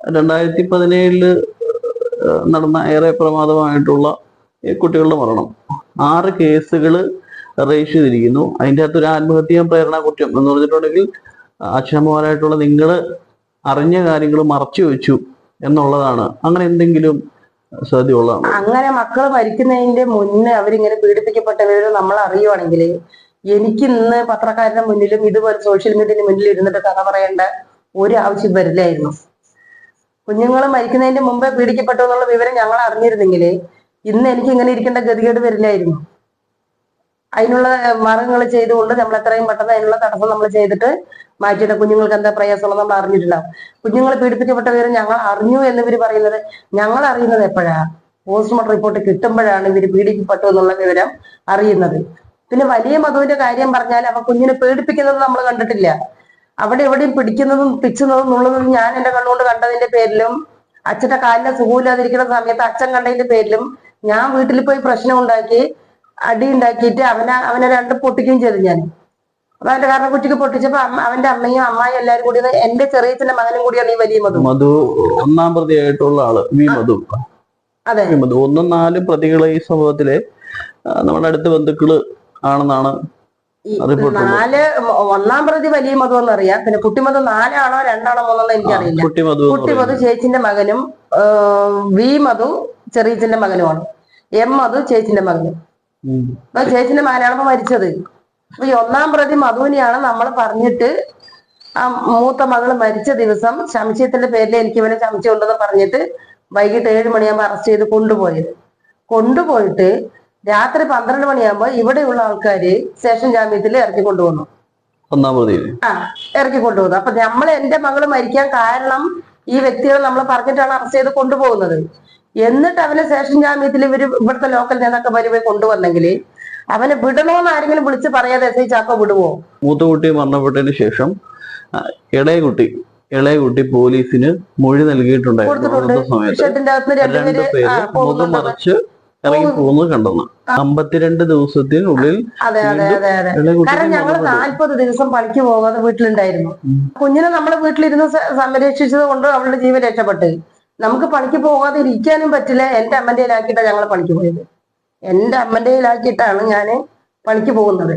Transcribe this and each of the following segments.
രണ്ടായിരത്തി പതിനേഴിൽ നടന്ന ഏറെ പ്രമാദമായിട്ടുള്ള കുട്ടികളുടെ മരണം. ആറ് കേസുകൾ രജിസ്റ്റർ ചെയ്തിരിക്കുന്നു. അതിന്റെ അകത്ത് ആത്മഹത്യ പ്രേരണ കുറ്റം എന്ന് പറഞ്ഞിട്ടുണ്ടെങ്കിൽ അച്ഛനമ്മമാരായിട്ടുള്ള നിങ്ങൾ അറിഞ്ഞ കാര്യങ്ങൾ മറച്ചു വെച്ചു എന്നുള്ളതാണ്. അങ്ങനെ എന്തെങ്കിലും സാധ്യമുള്ളതാണ് അങ്ങനെ മക്കൾ മരിക്കുന്നതിന്റെ മുന്നേ അവരിങ്ങനെ പീഡിപ്പിക്കപ്പെട്ടവര് നമ്മൾ അറിയുവാണെങ്കിൽ എനിക്ക് ഇന്ന് പത്രക്കാരുടെ മുന്നിലും ഇതുപോലെ സോഷ്യൽ മീഡിയയുടെ മുന്നിൽ ഇരുന്നിട്ട് കഥ പറയേണ്ട ഒരു ആവശ്യം വരില്ലായിരുന്നു. കുഞ്ഞുങ്ങൾ മരിക്കുന്നതിന്റെ മുമ്പേ പീഡിക്കപ്പെട്ടു എന്നുള്ള വിവരം ഞങ്ങൾ അറിഞ്ഞിരുന്നെങ്കിൽ ഇന്ന് എനിക്ക് ഇങ്ങനെ ഇരിക്കേണ്ട ഗതികേട് വരില്ലായിരുന്നു. അതിനുള്ള മാർഗങ്ങൾ ചെയ്തുകൊണ്ട് നമ്മൾ എത്രയും പെട്ടെന്ന് അതിനുള്ള തടസ്സം നമ്മൾ ചെയ്തിട്ട് മാറ്റിയിട്ട് കുഞ്ഞുങ്ങൾക്ക് എന്താ പ്രയാസമുള്ള നമ്മൾ അറിഞ്ഞിട്ടുണ്ടാവും. കുഞ്ഞുങ്ങൾ പീഡിപ്പിക്കപ്പെട്ട വിവരം ഞങ്ങൾ അറിഞ്ഞു എന്ന് ഇവർ പറയുന്നത് ഞങ്ങൾ അറിയുന്നത് എപ്പോഴാ? പോസ്റ്റ്മോർട്ടം റിപ്പോർട്ട് കിട്ടുമ്പോഴാണ് ഇവർ പീഡിപ്പിക്കപ്പെട്ടു എന്നുള്ള വിവരം അറിയുന്നത്. പിന്നെ വലിയ മധുവിന്റെ കാര്യം പറഞ്ഞാൽ അവ കുഞ്ഞിനെ പേടിപ്പിക്കുന്നത് നമ്മൾ കണ്ടിട്ടില്ല. അവിടെ എവിടെയും പിടിക്കുന്നതും പിച്ചുന്നതും നുള്ളുന്നതും ഞാൻ എന്റെ കണ്ണുകൊണ്ട് കണ്ടതിന്റെ പേരിലും അച്ഛന്റെ കാലിനെ സുഖമില്ലാതിരിക്കുന്ന സമയത്ത് അച്ഛൻ കണ്ടതിന്റെ പേരിലും ഞാൻ വീട്ടിൽ പോയി പ്രശ്നം ഉണ്ടാക്കി അടി ഉണ്ടാക്കിയിട്ട് അവനെ അവനെ രണ്ട് പൊട്ടിക്കുകയും ചെയ്തു ഞാൻ. അപ്പൊ അവന്റെ കാരണം കുട്ടിക്ക് പൊട്ടിച്ചപ്പോ അവന്റെ അമ്മയും അമ്മായി എല്ലാരും കൂടി എന്റെ ചെറിയച്ഛന്റെ മകനും കൂടിയാണ് ഈ വലിയ മധു. മധു ഒന്നാം പ്രതിയായിട്ടുള്ള ആൾ വി മധു. അതെ. മധു. ഒന്നും നാലും പ്രതികളെ ഈ സംഭവത്തിലെ നമ്മുടെ അടുത്ത ബന്ധുക്കൾ ആണെന്നാണ്. നാല് ഒന്നാം പ്രതി വലിയ മധു എന്നറിയാം പിന്നെ കുട്ടിമധു നാലാണോ രണ്ടാണോ മൂന്നോ എനിക്കറിയില്ല കുട്ടി മധു കുട്ടി മധു ചേച്ചിന്റെ മകനും വി മധു ചെറിയച്ചന്റെ മകനുമാണ്. എം മധു ചേച്ചിന്റെ മകനും. അപ്പൊ ചേച്ചിന്റെ മകനാണ് ഇപ്പൊ മരിച്ചത്. അപ്പൊ ഈ ഒന്നാം പ്രതി മധുവിനെയാണ് നമ്മൾ പറഞ്ഞിട്ട് ആ മൂത്ത മകൾ മരിച്ച ദിവസം സംശയത്തിന്റെ പേരിൽ എനിക്ക് ഇവനെ സംശയമുണ്ടെന്ന് പറഞ്ഞിട്ട് വൈകിട്ട് ഏഴ് മണിയാകുമ്പോൾ അറസ്റ്റ് ചെയ്ത് കൊണ്ടുപോയത്. കൊണ്ടുപോയിട്ട് രാത്രി പന്ത്രണ്ട് മണിയാകുമ്പോൾ ഇവിടെയുള്ള ആൾക്കാര് സ്റ്റേഷൻ ജാമ്യത്തിൽ ഇറക്കി കൊണ്ടുവന്നു. ഒന്നാം ആ ഇറക്കി കൊണ്ടുവന്നു. അപ്പൊ നമ്മൾ എന്റെ മകൾ മരിക്കാൻ കാരണം ഈ വ്യക്തികൾ നമ്മൾ പറഞ്ഞിട്ടാണ് അറസ്റ്റ് ചെയ്ത് കൊണ്ടുപോകുന്നത്. എന്നിട്ട് അവനെ സ്റ്റേഷൻ ജാമ്യത്തിൽ ഇവർ ഇവിടുത്തെ ലോക്കൽ നേതാക്കൾ വരുമ്പോൾ കൊണ്ടുവന്നെങ്കിൽ അവനെ വിടണോന്ന് ആരെങ്കിലും വിളിച്ച് പറയാതെ എസ് ഐ ചാക്കോ വിടുവോ? മൂത്ത കുട്ടി മരണപ്പെട്ടതിന് ശേഷം ഇളയ കുട്ടി ഇളയ കുട്ടി പോലീസിന് മൊഴി നൽകിയിട്ടുണ്ടായിരുന്നു സമയത്ത്. രണ്ടുപേര് മുഖം മറച്ച് ഇറങ്ങി പോകുന്നത്. കണ്ടെന്ന്. അമ്പത്തിരണ്ട് ദിവസത്തിനുള്ളിൽ അതെ അതെ അതെ അതെ കാരണം ഞങ്ങൾ മരണപ്പെട്ടു. ദിവസം പണിക്ക് പോകാതെ വീട്ടിലുണ്ടായിരുന്നു. കുഞ്ഞിനെ നമ്മളെ വീട്ടിലിരുന്ന് സംരക്ഷിച്ചത് കൊണ്ട് അവളുടെ ജീവൻ രക്ഷപ്പെട്ടു. നമുക്ക് പണിക്ക് പോകാതെ ഇരിക്കാനും പറ്റില്ല. എന്റെ അമ്മന്റെ കയ്യിലാക്കിയിട്ടാണ് ഞങ്ങൾ പണിക്ക് പോയത്. എന്റെ അമ്മന്റെ കയ്യിലാക്കിയിട്ടാണ് ഞാൻ പണിക്ക് പോകുന്നത്.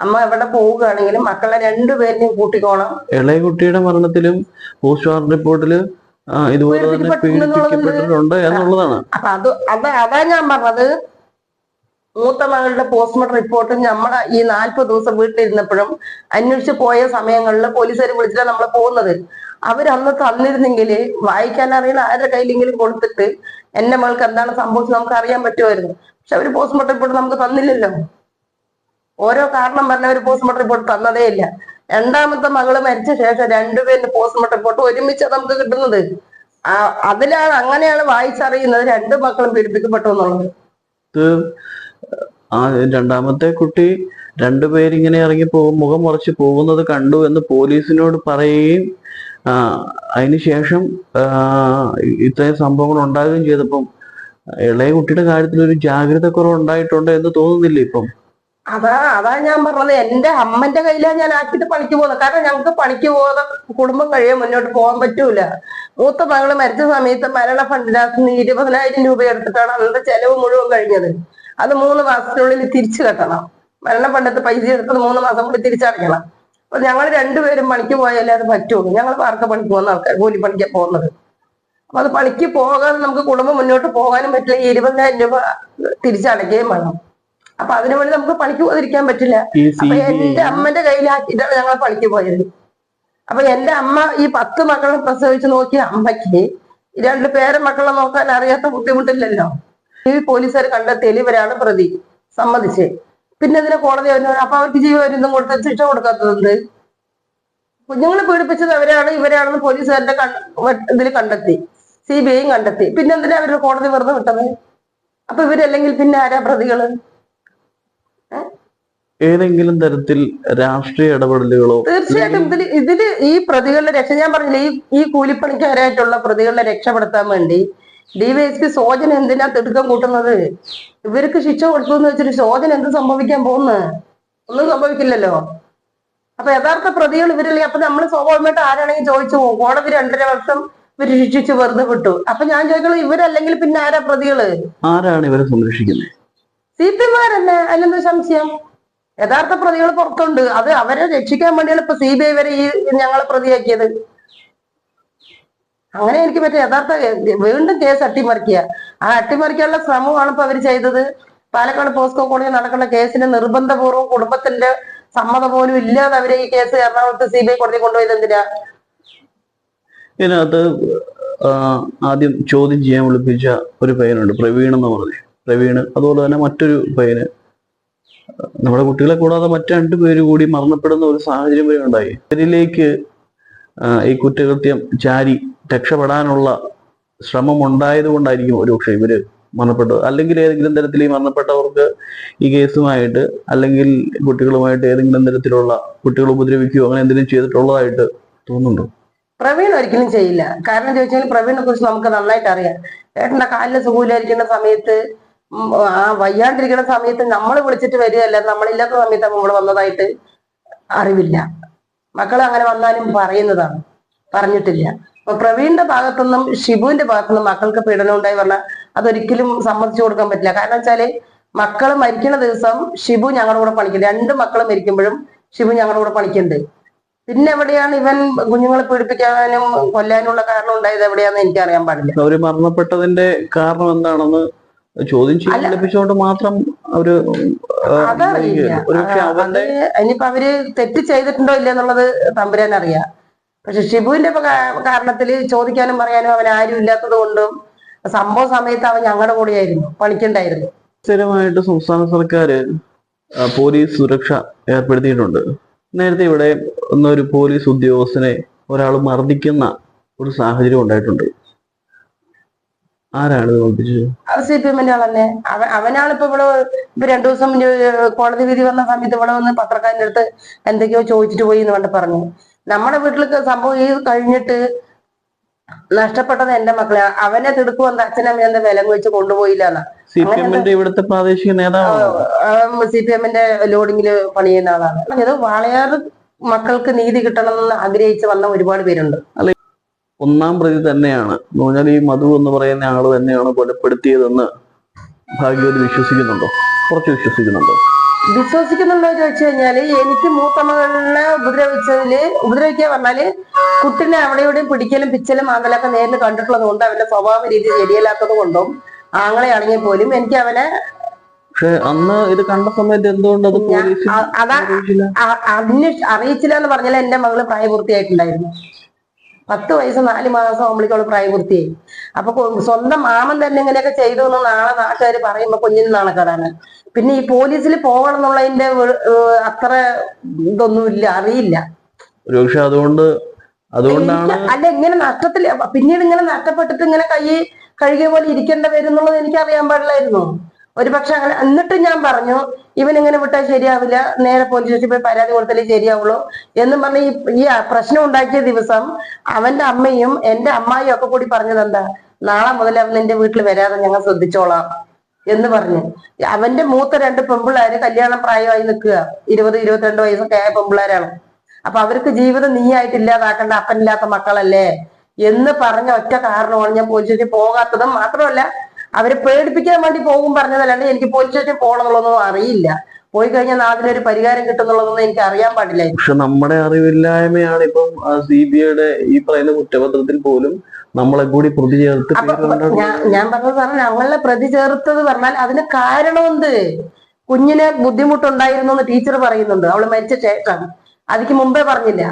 അമ്മ എവിടെ പോവുകയാണെങ്കിലും മക്കളെ രണ്ടുപേരെയും കൂട്ടിക്കോണം. ഇളയ കുട്ടിയുടെ മരണത്തിലും പോസ്റ്റ്മോർട്ടം റിപ്പോർട്ടിൽ ഇതുപോലെ തന്നെ പീഡിപ്പിക്കപ്പെട്ടിട്ടുണ്ട് എന്നുള്ളതാണ്. അത് അത് അതാ ഞാൻ പറഞ്ഞത്. മൂത്ത മകളുടെ പോസ്റ്റ്മോർട്ടം റിപ്പോർട്ട് നമ്മളെ ഈ നാൽപ്പത് ദിവസം വീട്ടിലിരുന്നപ്പോഴും അന്വേഷിച്ച് പോയ സമയങ്ങളിൽ പോലീസുകാർ വിളിച്ചിട്ടാണ് നമ്മൾ പോകുന്നത്. അവരന്ന് തന്നിരുന്നെങ്കിൽ വായിക്കാൻ അറിയുന്ന ആരുടെ കയ്യിലെങ്കിലും കൊടുത്തിട്ട് എന്റെ മകൾക്ക് എന്താണ് സംഭവിച്ചത് നമുക്ക് അറിയാൻ പറ്റുമായിരുന്നു. പക്ഷെ അവർ പോസ്റ്റ്മോർട്ടം റിപ്പോർട്ട് നമുക്ക് തന്നില്ലല്ലോ. ഓരോ കാരണം പറഞ്ഞവർ പോസ്റ്റ്മോർട്ടം റിപ്പോർട്ട് തന്നതേ ഇല്ല രണ്ടാമത്തെ മകൾ മരിച്ച ശേഷം രണ്ടുപേരുടെ പോസ്റ്റ്മോർട്ടം ഫോട്ടോ ഒരുമിച്ച് നമുക്ക് കിട്ടുന്നത്. ആ അതിലാണ് അങ്ങനെയാണ് വായിച്ചറിയുന്നത് രണ്ട് മക്കളും പീഡിപ്പിക്കപ്പെട്ടു എന്നുള്ളത്. ആ രണ്ടാമത്തെ കുട്ടി രണ്ടുപേരിങ്ങനെ ഇറങ്ങി പോകും മുഖം മറച്ച് പോകുന്നത് കണ്ടു എന്ന് പോലീസിനോട് പറയുകയും അതിനുശേഷം ഇത്രയും സംഭവങ്ങൾ ഉണ്ടാകുകയും ചെയ്തപ്പം ഇളയ കുട്ടിയുടെ കാര്യത്തിൽ ഒരു ജാഗ്രത കുറവ് ഉണ്ടായിട്ടുണ്ട് എന്ന് തോന്നുന്നില്ല ഇപ്പം. അതാ അതാ ഞാൻ പറഞ്ഞത്. എന്റെ അമ്മന്റെ കയ്യിലാ ഞാൻ ആക്കിട്ട് പണിക്ക് പോകുന്നത്. കാരണം ഞങ്ങൾക്ക് പണിക്ക് പോകാതെ കുടുംബം കഴിയാൻ മുന്നോട്ട് പോകാൻ പറ്റൂല. മൂത്ത മകൾ മരിച്ച സമയത്ത് മരണ ഫണ്ടിനകത്ത് നിന്ന് ഇരുപതിനായിരം രൂപ എടുത്തിട്ടാണ് അന്നത്തെ ചെലവ് മുഴുവൻ കഴിഞ്ഞത്. അത് മൂന്ന് മാസത്തിനുള്ളിൽ തിരിച്ചു കെട്ടണം. മരണ ഫണ്ടത്ത് പൈസ എടുത്തത് മൂന്ന് മാസം കൂടി തിരിച്ചടയ്ക്കണം. അപ്പൊ ഞങ്ങൾ രണ്ടുപേരും പണിക്ക് പോയാലേ അത് പറ്റുള്ളൂ. ഞങ്ങൾ വാർക്ക പണിക്ക് പോകുന്ന ആൾക്കാർ കൂലി പണിക്ക് പോകുന്നത്. അപ്പൊ അത് പണിക്ക് പോകാതെ നമുക്ക് കുടുംബം മുന്നോട്ട് പോകാനും പറ്റില്ല. ഈ ഇരുപതിനായിരം രൂപ തിരിച്ചടയ്ക്കുകയും വേണം. അപ്പൊ അതിനു വേണ്ടി നമുക്ക് പണിക്ക് പോകാതിരിക്കാൻ പറ്റില്ല. അപ്പൊ എന്റെ അമ്മന്റെ കയ്യിലാക്കിയിട്ടാണ് ഞങ്ങൾ പണിക്ക് പോയത്. അപ്പൊ എന്റെ അമ്മ ഈ പത്ത് മക്കളെ പ്രസവിച്ച് നോക്കിയ അമ്മയ്ക്ക് രണ്ടു പേരെ മക്കളെ നോക്കാൻ അറിയാത്ത ബുദ്ധിമുട്ടില്ലല്ലോ. ഈ പോലീസുകാർ കണ്ടെത്തിയാൽ ഇവരാണ് പ്രതി സമ്മതിച്ച്. പിന്നെ അതിനെ കോടതി വരുന്നവർ അപ്പൊ അവർക്ക് ജീവപര്യന്തം കൊടുത്ത ശിക്ഷ കൊടുക്കാത്തത് കുഞ്ഞുങ്ങളെ പീഡിപ്പിച്ചത് അവരാണ് ഇവരാണെന്ന് പോലീസുകാരുടെ ഇതിൽ കണ്ടെത്തി. സി ബി ഐയും കണ്ടെത്തി. പിന്നെ എന്തിനാ അവരുടെ കോടതി വെറുതെ വിട്ടത്? അപ്പൊ ഇവരല്ലെങ്കിൽ പിന്നെ ആരാ പ്രതികൾ? ഏതെങ്കിലും തരത്തിൽ രാഷ്ട്രീയ ഇടപെടലുകളോ തീർച്ചയായിട്ടും. ഇതിൽ ഇതിൽ ഈ പ്രതികളുടെ രക്ഷ ഞാൻ പറഞ്ഞില്ലേ ഈ ഈ കൂലിപ്പണിക്കാരായിട്ടുള്ള പ്രതികളെ രക്ഷപ്പെടുത്താൻ വേണ്ടി ഡിവൈഎസ്പി സോജന എന്തിനാ തിടുക്കം കൂട്ടുന്നത്? ഇവർക്ക് ശിക്ഷ കൊടുത്തു എന്ന് വെച്ചിട്ട് സോജന എന്ത് സംഭവിക്കാൻ പോകുന്നു ഒന്നും സംഭവിക്കില്ലല്ലോ. അപ്പൊ യഥാർത്ഥ പ്രതികൾ ഇവരല്ലേ? അപ്പൊ നമ്മൾ സ്വാഭാവികമായിട്ട് ആരാണെങ്കിൽ ചോദിച്ചു പോകും കോടതി രണ്ടര വർഷം ഇവർ ശിക്ഷിച്ച് വെറുതെ വിട്ടു. അപ്പൊ ഞാൻ ചോദിക്കുന്നത് ഇവരല്ലെങ്കിൽ പിന്നെ ആരാ പ്രതികൾ? ആരാണ് ഇവരെ സംരക്ഷിക്കുന്നത്? സി പി എമാരന്നെ അതിലെന്താ സംശയം? യഥാർത്ഥ പ്രതികൾ പുറത്തുണ്ട്. അത് അവരെ രക്ഷിക്കാൻ വേണ്ടിയാണ് ഇപ്പൊ സി ബി ഐ വരെ ഈ ഞങ്ങളെ പ്രതിയാക്കിയത്. അങ്ങനെ എനിക്ക് പറ്റിയ യഥാർത്ഥ വീണ്ടും കേസ് അട്ടിമറിക്കുക. ആ അട്ടിമറിക്കാനുള്ള ശ്രമമാണ് ഇപ്പൊ അവർ ചെയ്തത്. പാലക്കാട് പോസ്കോ കോടതി നടക്കുന്ന കേസിന് നിർബന്ധപൂർവം കുടുംബത്തിന്റെ സമ്മതം പോലും ഇല്ലാതെ അവരെ ഈ കേസ് എറണാകുളത്ത് സി ബി ഐ കോടതി കൊണ്ടുപോയത് എന്തിനാ? ഇതിനകത്ത് ആദ്യം ചോദ്യം ചെയ്യാൻ വിളിപ്പിച്ച ഒരു പയ്യനുണ്ട് പ്രവീൺ എന്ന് പറഞ്ഞു. പ്രവീൺ അതുപോലെ തന്നെ മറ്റൊരു പയ്യന് നമ്മുടെ കുട്ടികളെ കൂടാതെ മറ്റു രണ്ടു പേര് കൂടി മരണപ്പെടുന്ന ഒരു സാഹചര്യം വരെ ഉണ്ടായി. ഇതിലേക്ക് ഈ കുറ്റകൃത്യം ചാരി രക്ഷപ്പെടാനുള്ള ശ്രമം ഉണ്ടായത് കൊണ്ടായിരിക്കും ഒരുപക്ഷെ ഇവർ മരണപ്പെട്ടത്. അല്ലെങ്കിൽ ഏതെങ്കിലും തരത്തിൽ ഈ മരണപ്പെട്ടവർക്ക് ഈ കേസുമായിട്ട് അല്ലെങ്കിൽ കുട്ടികളുമായിട്ട് ഏതെങ്കിലും തരത്തിലുള്ള കുട്ടികൾ ഉപദ്രവിക്കുകയോ അങ്ങനെ എന്തെങ്കിലും ചെയ്തിട്ടുള്ളതായിട്ട് തോന്നുന്നുണ്ടോ? പ്രവീൺ ഒരിക്കലും ചെയ്യില്ല. കാരണം ചോദിച്ചാൽ പ്രവീണിനെ കുറിച്ച് നമുക്ക് നന്നായിട്ട് അറിയാം. ഏട്ടന്റെ കാലിലെ സുഖമില്ലായിരിക്കുന്ന സമയത്ത് ആ വയ്യാണ്ടിരിക്കുന്ന സമയത്ത് നമ്മൾ വിളിച്ചിട്ട് വരികയല്ല നമ്മളില്ലാത്ത സമയത്ത് നമ്മൾ വന്നതായിട്ട് അറിവില്ല. മക്കൾ അങ്ങനെ വന്നാലും പറയുന്നതാണ്. പറഞ്ഞിട്ടില്ല. അപ്പൊ പ്രവീണിന്റെ ഭാഗത്തുനിന്നും ഷിബുവിന്റെ ഭാഗത്തുനിന്നും മക്കൾക്ക് പീഡനം ഉണ്ടായി പറഞ്ഞാൽ അതൊരിക്കലും സമ്മതിച്ചു കൊടുക്കാൻ പറ്റില്ല. കാരണം വെച്ചാൽ മക്കൾ മരിക്കുന്ന ദിവസം ഷിബു ഞങ്ങളുടെ കൂടെ പണിക്കുന്നത് രണ്ട് മക്കൾ മരിക്കുമ്പോഴും ഷിബു ഞങ്ങളുടെ കൂടെ പണിക്കുന്നുണ്ട്. പിന്നെ എവിടെയാണ് ഇവൻ കുഞ്ഞുങ്ങളെ പീഡിപ്പിക്കാനും കൊല്ലാനുള്ള കാരണം ഉണ്ടായത് എവിടെയാന്ന് എനിക്ക് അറിയാൻ പാടില്ല. അവർ മരണപ്പെട്ടതിന്റെ കാരണം എന്താണെന്ന് ചോദ്യം ചെയ്യാൻ അല്ല. ലഭിച്ചുകൊണ്ട് മാത്രം അവർ ഇനിയിപ്പോ അവർ തെറ്റ് ചെയ്തിട്ടുണ്ടോ ഇല്ല എന്നുള്ളത് തമ്പുരാൻ അറിയാം പക്ഷെ ഷിബുവിന്റെ കാരണത്തിൽ ചോദിക്കാനും പറയാനും അവൻ ആരും ഇല്ലാത്തത് കൊണ്ടും സംഭവ സമയത്ത് അവൻ ഞങ്ങളുടെ കൂടെയായിരുന്നു പണിക്കണ്ടായിരുന്നു. സ്ഥിരമായിട്ട് സംസ്ഥാന സർക്കാര് പോലീസ് സുരക്ഷ ഏർപ്പെടുത്തിയിട്ടുണ്ട്. നേരത്തെ ഇവിടെ ഒന്നൊരു പോലീസ് ഉദ്യോഗസ്ഥനെ ഒരാൾ മർദ്ദിക്കുന്ന ഒരു സാഹചര്യം ഉണ്ടായിട്ടുണ്ട്. ആരാണ് അത് സി പി എമ്മിന്റെ അവൻ അവനാണ് ഇപ്പൊ ഇവിടെ ഇപ്പൊ രണ്ടു ദിവസം മുന്നേ കോടതി വിധി വന്ന സമയത്ത് ഇവിടെ വന്ന് പത്രക്കാരന്റെ അടുത്ത് എന്തൊക്കെയോ ചോദിച്ചിട്ട് പോയി എന്ന് കണ്ട് പറഞ്ഞു. നമ്മുടെ വീട്ടിൽ സംഭവം ഈ കഴിഞ്ഞിട്ട് നഷ്ടപ്പെട്ടത് എന്റെ മക്കളെ. അവനെ തിടുക്കുവന്ന അച്ഛനമ്മ എന്താ വില വെച്ച് കൊണ്ടുപോയില്ല സി പി എമ്മിന്റെ ഇവിടുത്തെ പ്രാദേശിക നേതാവാണ്? സി പി എമ്മിന്റെ ലോഡിങ്ങിൽ പണിയുന്ന ആളാണ്. ഇത് വാളയാർ മക്കൾക്ക് നീതി കിട്ടണം എന്ന് ആഗ്രഹിച്ച് വന്ന ഒരുപാട് പേരുണ്ട്. ഒന്നാം പ്രതി തന്നെയാണ്. എന്ന് പറഞ്ഞാൽ ഈ മധു എന്ന് പറയുന്ന ആൾ തന്നെയാണ് കൊലപ്പെടുത്തിയതെന്ന് ഭാഗ്യവതി വിശ്വസിക്കുന്നുണ്ടോ? കുറച്ച് വിശ്വസിക്കുന്നുണ്ടോ? വിശ്വസിക്കുന്നുണ്ടോ എന്ന് ചോദിച്ചു കഴിഞ്ഞാൽ എനിക്ക് മൂത്ത മകളിനെ ഉപദ്രവിച്ചതിൽ ഉപദ്രവിക്കുക പറഞ്ഞാൽ കുട്ടിനെ അവിടെ ഇവിടെയും പിടിക്കലും പിച്ചലും മാന്തലൊക്കെ നേരിൽ കണ്ടിട്ടുള്ളത് കൊണ്ട് അവന്റെ സ്വഭാവ രീതി ശരിയല്ലാത്തത് കൊണ്ടും ആങ്ങളെ ആണെങ്കിൽ പോലും എനിക്ക് അവനെ പക്ഷെ അന്ന് ഇത് കണ്ട സമയത്ത് എന്തുകൊണ്ട് അത് അതാ അറിയിച്ചില്ല? എന്ന് പറഞ്ഞാൽ എന്റെ മകൾ പ്രായപൂർത്തിയായിട്ടുണ്ടായിരുന്നു. പത്ത് വയസ്സ് നാല് മാസം ആവുമ്പോഴേക്കും അവൾ പ്രായപൂർത്തിയായി. അപ്പൊ സ്വന്തം മാമൻ തന്നെ ഇങ്ങനെയൊക്കെ ചെയ്തു എന്ന് നാളെ നാട്ടുകാർ പറയുമ്പോ കുഞ്ഞിന് നാണക്കേടാണ്. പിന്നെ ഈ പോലീസിൽ പോകണം എന്നുള്ളതിന്റെ അത്ര ഇതൊന്നുമില്ല അറിയില്ല. അതുകൊണ്ട് അതുകൊണ്ടാണ് അല്ല ഇങ്ങനെ നഷ്ടത്തിൽ പിന്നീട് ഇങ്ങനെ നഷ്ടപ്പെട്ടിട്ട് ഇങ്ങനെ കൈ കഴുകിയ പോലെ ഇരിക്കേണ്ട വരും എന്നുള്ളത് എനിക്ക് അറിയാൻ പാടില്ലായിരുന്നു. ഒരു പക്ഷെ അങ്ങനെ എന്നിട്ട് ഞാൻ പറഞ്ഞു ഇവൻ ഇങ്ങനെ വിട്ടാൽ ശരിയാവില്ല നേരെ പോലീസ് സ്റ്റേഷനിൽ പോയി പരാതി കൊടുത്താലേ ശരിയാവുള്ളൂ എന്ന് പറഞ്ഞ ഈ പ്രശ്നം ഉണ്ടാക്കിയ ദിവസം അവന്റെ അമ്മയും എന്റെ അമ്മായിയും ഒക്കെ കൂടി പറഞ്ഞത് എന്താ നാളെ മുതൽ അവൻ എന്റെ വീട്ടിൽ വരാതെ ഞങ്ങൾ ശ്രദ്ധിച്ചോളാം എന്ന് പറഞ്ഞു. അവന്റെ മൂത്ത രണ്ട് പെമ്പിള്ളാര് കല്യാണം പ്രായമായി നിൽക്കുക. ഇരുപത് ഇരുപത്തിരണ്ട് വയസ്സൊക്കെ ആയ പെമ്പിള്ളാരാണ്. അപ്പൊ അവർക്ക് ജീവിതം നീ ആയിട്ട് ഇല്ലാതാക്കേണ്ട അപ്പനില്ലാത്ത മക്കളല്ലേ എന്ന് പറഞ്ഞ ഒറ്റ കാരണമാണ് ഞാൻ പോലീസ് സ്റ്റേഷനിൽ പോകാത്തതും മാത്രമല്ല അവരെ പേടിപ്പിക്കാൻ വേണ്ടി പോകും പറഞ്ഞതല്ലാണ്ട് എനിക്ക് പോലീസ് സ്റ്റേഷനിൽ പോകണമെന്നുള്ളതൊന്നും അറിയില്ല. പോയി കഴിഞ്ഞാൽ നാട്ടിലൊരു പരിഹാരം കിട്ടുന്നുള്ളതൊന്നും എനിക്ക് അറിയാൻ പാടില്ല. പക്ഷെ നമ്മുടെ അറിവില്ലായ്മയാണ് ഇപ്പം സി ബി ഐയുടെ ഈ പറയുന്ന കുറ്റപത്രത്തിൽ പോലും നമ്മളെ കൂടി പ്രതി ചേർത്ത് ഞാൻ ഞാൻ പറഞ്ഞത് സാറേ ഞങ്ങളെ പ്രതി ചേർത്തത് പറഞ്ഞാൽ അതിന് കാരണമെന്ത്? കുഞ്ഞിന് ബുദ്ധിമുട്ടുണ്ടായിരുന്നു എന്ന് ടീച്ചർ പറയുന്നുണ്ട്. അവൾ മരിച്ച ശേഷം. അതിക്ക് മുമ്പേ പറഞ്ഞില്ല.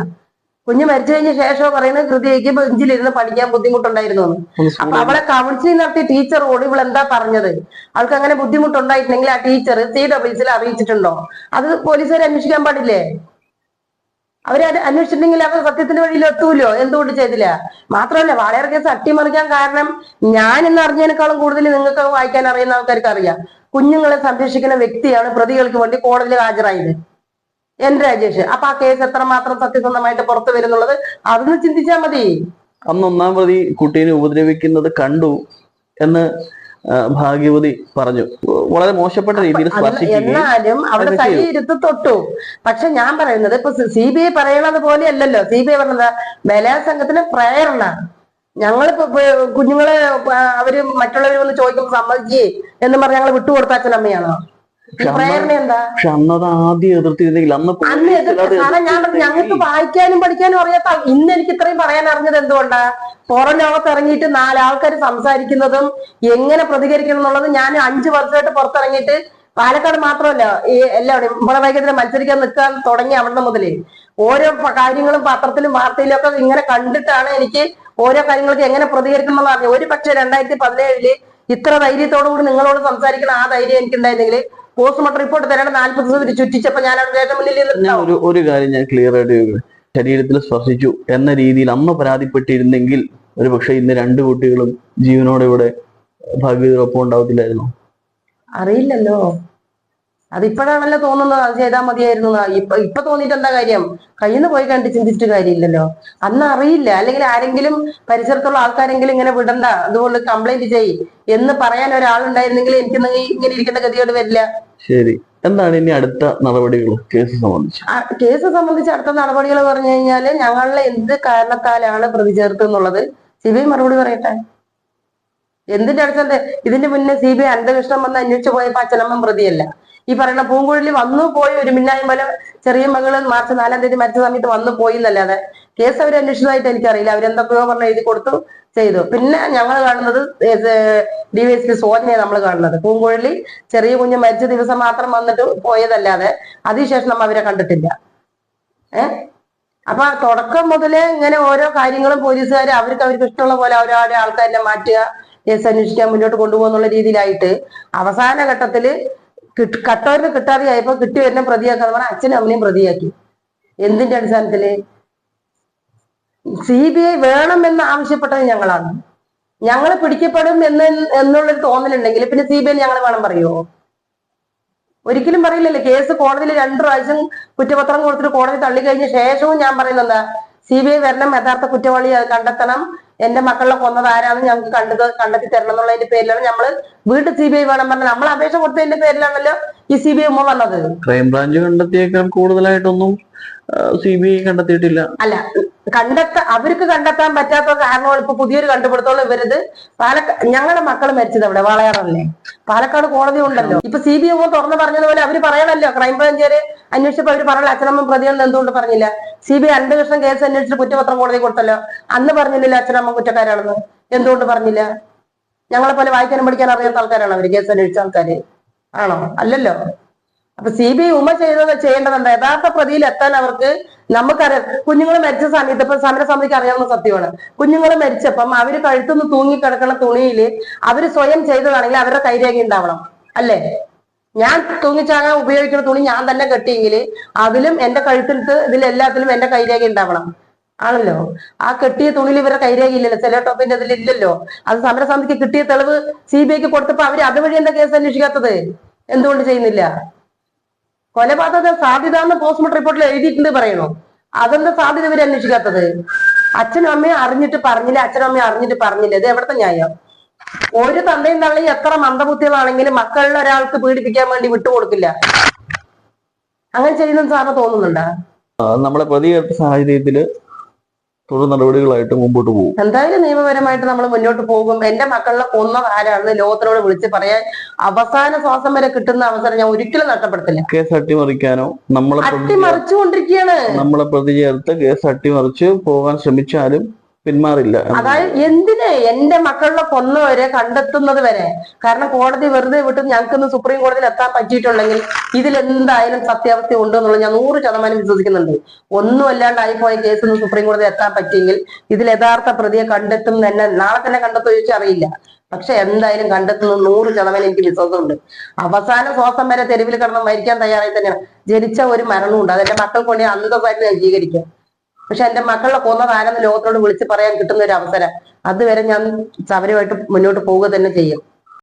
കുഞ്ഞ് മരിച്ചു കഴിഞ്ഞ ശേഷം പറയുന്നത് ഹൃദയക്ക് ബെഞ്ചിലിരുന്ന് പഠിക്കാൻ ബുദ്ധിമുട്ടുണ്ടായിരുന്നു അപ്പൊ അവളെ കൗൺസിലിംഗ് നടത്തിയ ടീച്ചറോട് ഇവൾ എന്താ പറഞ്ഞത്? അവൾക്ക് അങ്ങനെ ബുദ്ധിമുട്ടുണ്ടായിട്ടുണ്ടെങ്കിൽ ആ ടീച്ചർ സി ഡബ്ല്യൂസിൽ അറിയിച്ചിട്ടുണ്ടോ? അത് പോലീസുകാർ അന്വേഷിക്കാൻ പാടില്ലേ? അവരെ അത് അന്വേഷിച്ചിട്ടുണ്ടെങ്കിൽ അവർ സത്യത്തിന്റെ വഴിയിൽ എത്തൂല്ലോ എന്തുകൊണ്ട് ചെയ്തില്ല? മാത്രമല്ല വാളയാർ കേസ് അട്ടിമറിക്കാൻ കാരണം ഞാൻ ഇന്ന് അറിഞ്ഞതിനേക്കാളും കൂടുതൽ നിങ്ങൾക്ക് വായിക്കാൻ അറിയുന്ന ആൾക്കാർക്ക് അറിയാം. കുഞ്ഞുങ്ങളെ സംരക്ഷിക്കുന്ന വ്യക്തിയാണ് പ്രതികൾക്ക് വേണ്ടി കോടതിയിൽ ഹാജരായത്. എൻ രാജേഷ്. അപ്പൊ ആ കേസ് എത്രമാത്രം സത്യസന്ധമായിട്ട് പുറത്തു വരുന്നുള്ളത് അതൊന്ന് ചിന്തിച്ചാൽ മതി. അന്ന് ഒന്നാം പ്രതി കുട്ടീനെ ഉപദ്രവിക്കുന്നത് കണ്ടു എന്ന് ഭാഗ്യവതി പറഞ്ഞു. വളരെ മോശപ്പെട്ട രീതിയിൽ എന്നാലും അവിടെ. കൈയിരുത്ത് തൊട്ടു. പക്ഷെ ഞാൻ പറയുന്നത് ഇപ്പൊ സി ബി ഐ പറയണത് പോലെ അല്ലല്ലോ സി ബി ഐ പറഞ്ഞത് ബലാസംഘത്തിന് പ്രേരണ. ഞങ്ങളിപ്പോ കുഞ്ഞുങ്ങളെ അവർ മറ്റുള്ളവർ വന്ന് ചോദിക്കുമ്പോൾ സമ്മതിക്കേ എന്ന് പറഞ്ഞ് ഞങ്ങൾ വിട്ടുകൊടുത്ത പക്ഷെ അന്നത് ആദ്യം എതിർത്തിരുന്നെങ്കിൽ അന്ന് അന്ന് കാരണം ഞാൻ പറഞ്ഞു, ഞങ്ങൾക്ക് വായിക്കാനും പഠിക്കാനും അറിയാത്ത ഇന്ന് എനിക്ക് ഇത്രയും പറയാൻ അറിഞ്ഞത് എന്തുകൊണ്ടാ? പുറം ലോകത്ത് ഇറങ്ങിയിട്ട് നാലാൾക്കാർ സംസാരിക്കുന്നതും എങ്ങനെ പ്രതികരിക്കണം എന്നുള്ളത് ഞാൻ അഞ്ചു വർഷമായിട്ട് പുറത്തിറങ്ങിയിട്ട് പാലക്കാട് മാത്രമല്ല ഈ എല്ലാവരും ഇവിടെ വൈകിട്ട് മത്സരിക്കാൻ നിൽക്കാൻ തുടങ്ങി അവിടെ മുതലേ. ഓരോ കാര്യങ്ങളും പത്രത്തിലും വാർത്തയിലും ഒക്കെ ഇങ്ങനെ കണ്ടിട്ടാണ് എനിക്ക് ഓരോ കാര്യങ്ങൾക്ക് എങ്ങനെ പ്രതികരിക്കണം എന്നുള്ളത് ഒരു പക്ഷേ രണ്ടായിരത്തി പതിനേഴിൽ ഇത്ര ധൈര്യത്തോടു കൂടി നിങ്ങളോട് സംസാരിക്കുന്ന ആ ധൈര്യം എനിക്ക് ഉണ്ടായിരുന്നെങ്കിൽ പോസ്റ്റ്മോർട്ടം റിപ്പോർട്ട് തരേണ്ട നാല്പത് ദിവസം ചുറ്റിച്ചപ്പോ ഞാൻ അവരുടെ മുന്നിൽ ഞാൻ ഒരു ഒരു കാര്യം ഞാൻ ക്ലിയർ ആയിട്ട്. ശരീരത്തിൽ സ്പർശിച്ചു എന്ന രീതിയിൽ അമ്മ പരാതിപ്പെട്ടിരുന്നെങ്കിൽ ഒരു പക്ഷെ ഇന്ന് രണ്ട് കുട്ടികളും ജീവനോടെ ഇവിടെ ഭാഗ്യതയൊപ്പം ഉണ്ടാവത്തില്ലായിരുന്നു? അറിയില്ലല്ലോ. അതിപ്പോഴാണല്ലോ തോന്നുന്നത് അത് ചെയ്താൽ മതിയായിരുന്നു. ഇപ്പൊ ഇപ്പൊ തോന്നിയിട്ട് എന്താ കാര്യം? കയ്യിൽ നിന്ന് പോയി കണ്ട് ചിന്തിച്ചിട്ട് കാര്യമില്ലല്ലോ. അന്ന് അറിയില്ല. അല്ലെങ്കിൽ ആരെങ്കിലും പരിസരത്തുള്ള ആൾക്കാരെങ്കിലും ഇങ്ങനെ വിടണ്ട. അതുകൊണ്ട് കംപ്ലൈന്റ് ചെയ്. എന്ന് പറയാൻ ഒരാളുണ്ടായിരുന്നെങ്കിൽ എനിക്ക് ഇങ്ങനെ ഇരിക്കുന്ന ഗതിയോട് വരില്ല. ശരി. എന്താണ് ഇനി അടുത്ത നടപടികൾ കേസ് സംബന്ധിച്ച്? കേസ് സംബന്ധിച്ച് അടുത്ത നടപടികൾ പറഞ്ഞു കഴിഞ്ഞാൽ ഞങ്ങളെ എന്ത് കാരണത്താലാണ് പ്രതി ചേർത്ത് എന്നുള്ളത് സി ബി ഐ മറുപടി പറയട്ടെ. എന്തിന്റെ അടുത്തത് ഇതിന്റെ മുന്നേ സി ബി ഐ അനന്തകൃഷ്ണൻ വന്ന് അന്വേഷിച്ചു പോയപ്പോ അച്ഛനമ്മ പ്രതിയല്ല. ഈ പറയുന്ന പൂങ്കുഴലി വന്നു പോയി ഒരു മിന്നായം പോലെ ചെറിയ മകൾ മാർച്ച് നാലാം തീയതി മരിച്ച സമയത്ത് വന്നു പോയി എന്നല്ലാതെ കേസ് അവർ അന്വേഷിച്ചതായിട്ട് എനിക്കറിയില്ല. അവരെന്തൊക്കെയോ പറഞ്ഞ് എഴുതി കൊടുത്തു ചെയ്തു. പിന്നെ ഞങ്ങൾ കാണുന്നത് ഡിവൈഎസ്പി സോജനയെ നമ്മൾ കാണുന്നത്. പൂങ്കുഴലി ചെറിയ കുഞ്ഞ് മരിച്ച ദിവസം മാത്രം വന്നിട്ട് പോയതല്ലാതെ അതിനുശേഷം നമ്മൾ അവരെ കണ്ടിട്ടില്ല. ഏ? അപ്പൊ തുടക്കം മുതലേ ഇങ്ങനെ ഓരോ കാര്യങ്ങളും പോലീസുകാർ അവർക്ക് അവർക്ക് ഇഷ്ടമുള്ള പോലെ ഓരോ ആൾക്കാരെ മാറ്റുക കേസ് അന്വേഷിക്കാൻ മുന്നോട്ട് കൊണ്ടുപോകുന്നുള്ള രീതിയിലായിട്ട് അവസാന ഘട്ടത്തിൽ കിട്ട് കട്ടവരിന് കിട്ടാതെയായപ്പോ കിട്ടി വരുന്ന പ്രതിയാക്കാന്ന് പറഞ്ഞാൽ അച്ഛനും അമ്മനെയും പ്രതിയാക്കി. എന്തിന്റെ അടിസ്ഥാനത്തിൽ? സി ബി ഐ വേണമെന്ന് ആവശ്യപ്പെട്ടത് ഞങ്ങളാണ്. ഞങ്ങൾ പിടിക്കപ്പെടും എന്ന് എന്നുള്ളൊരു തോന്നലുണ്ടെങ്കിൽ പിന്നെ സി ബി ഐ ഞങ്ങൾ വേണം പറയുമോ ഒരിക്കലും പറയില്ലല്ലോ. കേസ് കോടതിയിൽ രണ്ടു പ്രാവശ്യം കുറ്റപത്രം കൊടുത്തിട്ട് കോടതി തള്ളിക്കഴിഞ്ഞ ശേഷവും ഞാൻ പറയുന്നത് സി ബി ഐ വരണം യഥാർത്ഥ കുറ്റവാളിയെ കണ്ടെത്തണം. എന്റെ മക്കളെ കൊന്നത് ആരാന്ന് ഞങ്ങൾക്ക് കണ്ടത് കണ്ടെത്തി തരണം എന്നുള്ളതിന്റെ പേരിലാണ് നമ്മൾ വീട്ടിൽ സി ബി ഐ വേണം പറഞ്ഞത് നമ്മൾ അപേക്ഷ കൊടുത്തതിന്റെ പേരിലാണല്ലോ ഈ സി ബി ഐ ഉമ്മ വന്നത്. ക്രൈംബ്രാഞ്ച് കണ്ടെത്തിയേക്കാൾ കൂടുതലായിട്ടൊന്നും സി ബി ഐ കണ്ടെത്തിയിട്ടില്ല. അല്ല കണ്ടെത്ത അവർക്ക് കണ്ടെത്താൻ പറ്റാത്ത കാരണമാണ് ഇപ്പൊ പുതിയൊരു കണ്ടുപിടുത്തോളം ഇവരത് പാലക്കാട് ഞങ്ങളുടെ മക്കൾ മരിച്ചത് അവിടെ വാളയാറല്ലേ? പാലക്കാട് കോടതി ഉണ്ടല്ലോ. ഇപ്പൊ സി ബി ഐ തുറന്നു പറഞ്ഞതുപോലെ അവർ പറയണല്ലോ ക്രൈംബ്രാഞ്ചുകാര് അന്വേഷിച്ചപ്പോ അവർ പറയണല്ലോ അച്ഛനമ്മ പ്രതിയെന്ന് എന്തുകൊണ്ട് പറഞ്ഞില്ല? സി ബി അനന്തകൃഷ്ണൻ കേസ് അന്വേഷിച്ച് കുറ്റപത്രം കോടതി കൊടുത്തല്ലോ. അന്ന് പറഞ്ഞില്ലല്ലോ അച്ഛനമ്മ കുറ്റക്കാരാണെന്ന്. എന്തുകൊണ്ട് പറഞ്ഞില്ല? ഞങ്ങളെ പോലെ വായിക്കാനും പഠിക്കാനും അറിയാത്ത ആൾക്കാരാണ് അവർ? കേസ് അന്വേഷിച്ച ആൾക്കാര്. ആണോ? അല്ലല്ലോ. അപ്പൊ സി ബി ഐ ഉമ ചെയ്തത് ചെയ്യേണ്ടതുണ്ട്. യഥാർത്ഥ പ്രതിയിൽ എത്താൻ അവർക്ക് നമുക്കറിയാം. കുഞ്ഞുങ്ങൾ മരിച്ച സമയത്ത് ഇപ്പൊ സമരസമിതിക്ക് അറിയാവുന്ന സത്യമാണ്. കുഞ്ഞുങ്ങൾ മരിച്ചപ്പം അവർ കഴുത്തുനിന്ന് തൂങ്ങിക്കിടക്കുന്ന തുണിയിൽ അവർ സ്വയം ചെയ്തതാണെങ്കിൽ അവരുടെ കൈരേഖ ഉണ്ടാവണം. അല്ലേ? ഞാൻ തൂങ്ങിച്ചാകാൻ ഉപയോഗിക്കുന്ന തുണി ഞാൻ തന്നെ കെട്ടിയെങ്കിൽ അതിലും എന്റെ കഴുത്തിനത്ത് ഇതിലെല്ലാത്തിലും എന്റെ കൈരേഖ ഉണ്ടാവണം. ആണല്ലോ? ആ കെട്ടിയ തുണിയിൽ ഇവരുടെ കൈരേഖ ഇല്ലല്ലോ. ചില ടോപ്പിന്റെ അതിൽ ഇല്ലല്ലോ. അത് സമരസമിതിക്ക് കിട്ടിയ തെളിവ് സി ബി ഐക്ക് കൊടുത്തപ്പോ അവർ അതുവഴി എന്താ കേസ് അന്വേഷിക്കാത്തത്? എന്തുകൊണ്ട് ചെയ്യുന്നില്ല? കൊലപാതക സാധ്യത എന്ന് പോസ്റ്റ്മോർട്ടം റിപ്പോർട്ടിൽ എഴുതിയിട്ടുണ്ട് പറയണോ അതെന്താ സാധ്യത ഇവർ അന്വേഷിക്കാത്തത്? അച്ഛനും അമ്മയും അറിഞ്ഞിട്ട് പറഞ്ഞില്ല? അച്ഛനും അമ്മയും അറിഞ്ഞിട്ട് പറഞ്ഞില്ല? ഇത് എവിടത്തെ ന്യായം? ഒരു തന്തയും തള്ളയും എത്ര മന്ദബുദ്ധികളാണെങ്കിലും മക്കളിൽ ഒരാൾക്ക് പീഡിപ്പിക്കാൻ വേണ്ടി വിട്ടുകൊടുക്കില്ല. അങ്ങനെ ചെയ്യുന്ന സാറിന് തോന്നുന്നുണ്ടോ? നമ്മളെ പ്രതികരണ സാഹചര്യത്തിൽ തുടർ നടപടികളായിട്ട് മുമ്പോട്ട് പോകും. എന്തായാലും നിയമപരമായിട്ട് നമ്മൾ മുന്നോട്ട് പോകും. എന്റെ മക്കളിലെ കൊന്നത് ആരാണെന്ന് ലോകത്തിനോട് വിളിച്ച് പറയാൻ അവസാന ശ്വാസം വരെ കിട്ടുന്ന അവസരം ഞാൻ ഒരിക്കലും നഷ്ടപ്പെടുത്തില്ല. കേസ് അട്ടിമറിക്കാനോ നമ്മളെ അട്ടിമറിച്ചുകൊണ്ടിരിക്കുകയാണ്. നമ്മളെ പ്രതി ചേർത്ത് കേസ് അട്ടിമറിച്ച് പോകാൻ ശ്രമിച്ചാലും പിന്മാറില്ല. അതായത് എന്തിന് എന്റെ മക്കളുടെ കൊന്നവരെ കണ്ടെത്തുന്നത് വരെ? കാരണം കോടതി വെറുതെ വിട്ട് ഞങ്ങൾക്കൊന്ന് സുപ്രീം കോടതിയിൽ എത്താൻ പറ്റിയിട്ടുണ്ടെങ്കിൽ ഇതിൽ എന്തായാലും സത്യാവസ്ഥ ഉണ്ട് എന്നുള്ളത് ഞാൻ നൂറ് ശതമാനം വിശ്വസിക്കുന്നുണ്ട്. ഒന്നും അല്ലാണ്ടായി പോയ കേസിൽ സുപ്രീം കോടതി എത്താൻ പറ്റിയെങ്കിൽ ഇതിൽ യഥാർത്ഥ പ്രതിയെ കണ്ടെത്തും തന്നെ നാളെ തന്നെ കണ്ടെത്തുമോ ചോദിച്ചറിയില്ല പക്ഷെ എന്തായാലും കണ്ടെത്തുന്ന നൂറ് ശതമാനം എനിക്ക് വിശ്വാസമുണ്ട്. അവസാന ശ്വാസം വരെ തെരുവിൽ കിടന്ന് മരിക്കാൻ തയ്യാറായി തന്നെയാണ്. ജനിച്ച ഒരു മരണമുണ്ട് അതെന്റെ മക്കൾക്ക് വേണ്ടി അന്തസ്സായിട്ട് ഞാൻ സ്വീകരിക്കും പക്ഷെ എന്റെ മക്കളെ കൊന്നതാരെന്ന് ലോകത്തോട് വിളിച്ചു പറയാൻ കിട്ടുന്ന ഒരു അവസരം അതുവരെ ഞാൻ സമരമായിട്ട് മുന്നോട്ട് പോവുക തന്നെ ചെയ്യും.